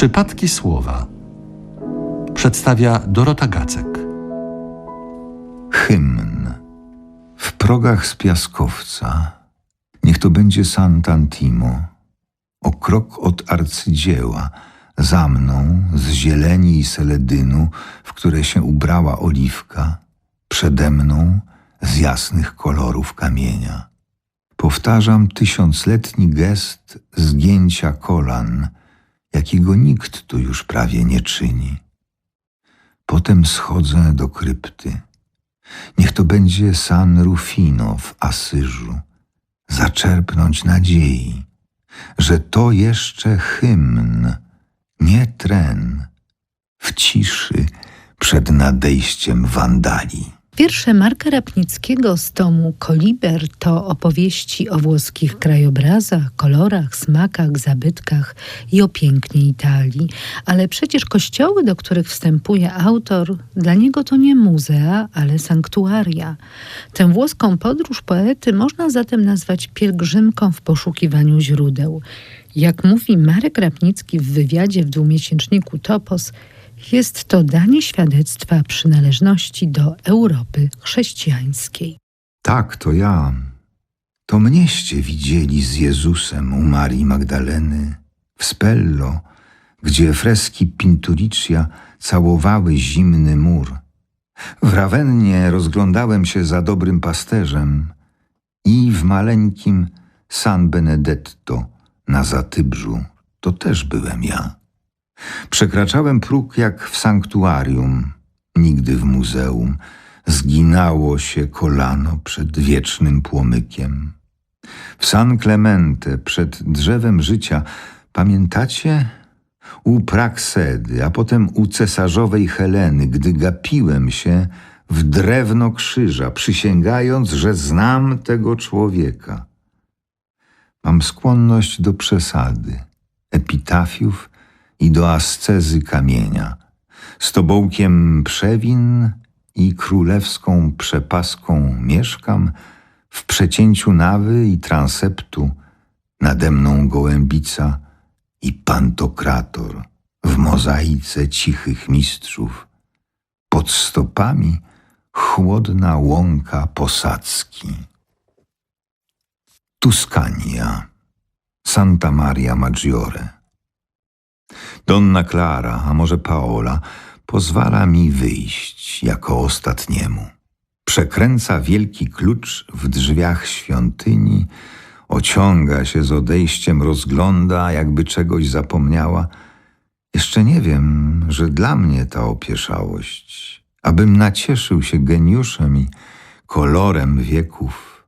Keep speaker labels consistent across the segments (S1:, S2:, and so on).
S1: Przypadki słowa przedstawia Dorota Gacek.
S2: Hymn. W progach z piaskowca. Niech to będzie Sant'Antimo. O krok od arcydzieła. Za mną z zieleni i seledynu, w które się ubrała oliwka. Przede mną z jasnych kolorów kamienia. Powtarzam tysiącletni gest zgięcia kolan, jakiego nikt tu już prawie nie czyni. Potem schodzę do krypty. Niech to będzie San Rufino w Asyżu. Zaczerpnąć nadziei, że to jeszcze hymn, nie tren, w ciszy przed nadejściem wandali.
S3: Wiersze Marka Rapnickiego z tomu Koliber to opowieści o włoskich krajobrazach, kolorach, smakach, zabytkach i o pięknie Italii. Ale przecież kościoły, do których wstępuje autor, dla niego to nie muzea, ale sanktuaria. Tę włoską podróż poety można zatem nazwać pielgrzymką w poszukiwaniu źródeł. Jak mówi Marek Rapnicki w wywiadzie w dwumiesięczniku Topos, jest to danie świadectwa przynależności do Europy chrześcijańskiej.
S2: Tak, to ja. To mnieście widzieli z Jezusem u Marii Magdaleny w Spello, gdzie freski Pinturicia całowały zimny mur. W Rawennie rozglądałem się za dobrym pasterzem i w maleńkim San Benedetto na Zatybrzu to też byłem ja. Przekraczałem próg jak w sanktuarium, nigdy w muzeum. Zginało się kolano przed wiecznym płomykiem. W San Clemente, przed drzewem życia, pamiętacie? U Praksedy, a potem u cesarzowej Heleny, gdy gapiłem się w drewno krzyża, przysięgając, że znam tego człowieka. Mam skłonność do przesady, epitafiów i do ascezy kamienia, z tobołkiem przewin i królewską przepaską mieszkam, w przecięciu nawy i transeptu, nade mną gołębica i pantokrator w mozaice cichych mistrzów, pod stopami chłodna łąka posadzki. Tuskania, Santa Maria Maggiore. Donna Clara, a może Paola, pozwala mi wyjść jako ostatniemu. Przekręca wielki klucz w drzwiach świątyni, ociąga się z odejściem, rozgląda, jakby czegoś zapomniała. Jeszcze nie wiem, że dla mnie ta opieszałość, abym nacieszył się geniuszem i kolorem wieków,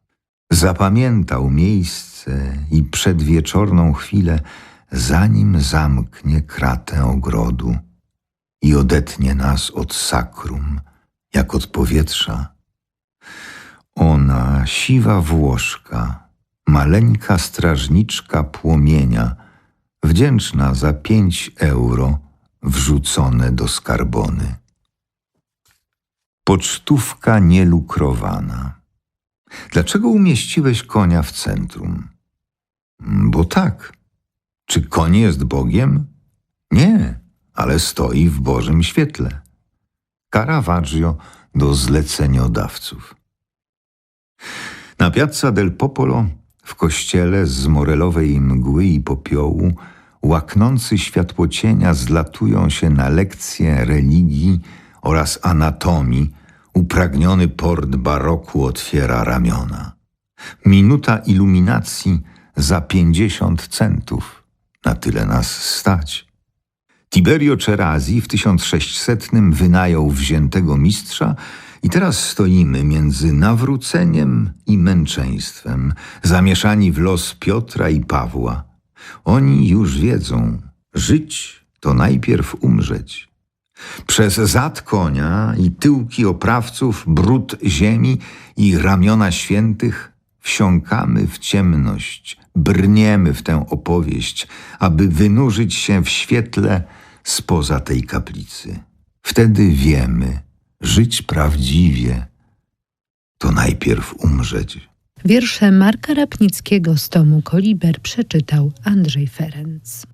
S2: zapamiętał miejsce i przedwieczorną chwilę, zanim zamknie kratę ogrodu i odetnie nas od sakrum, jak od powietrza. Ona, siwa Włoszka, maleńka strażniczka płomienia, wdzięczna za pięć euro wrzucone do skarbony. Pocztówka nielukrowana. Dlaczego umieściłeś konia w centrum? Bo tak. Czy koń jest Bogiem? Nie, ale stoi w Bożym świetle. Caravaggio do zleceniodawców. Na Piazza del Popolo, w kościele z morelowej mgły i popiołu, łaknący światłocienia zlatują się na lekcje religii oraz anatomii, upragniony port baroku otwiera ramiona. Minuta iluminacji za pięćdziesiąt centów – na tyle nas stać. Tiberio Cerazi w 1600 wynajął wziętego mistrza i teraz stoimy między nawróceniem i męczeństwem, zamieszani w los Piotra i Pawła. Oni już wiedzą, żyć to najpierw umrzeć. Przez zad konia i tyłki oprawców, brud ziemi i ramiona świętych wsiąkamy w ciemność, brniemy w tę opowieść, aby wynurzyć się w świetle spoza tej kaplicy. Wtedy wiemy, żyć prawdziwie to najpierw umrzeć.
S3: Wiersze Marka Rapnickiego z tomu Koliber przeczytał Andrzej Ferenc.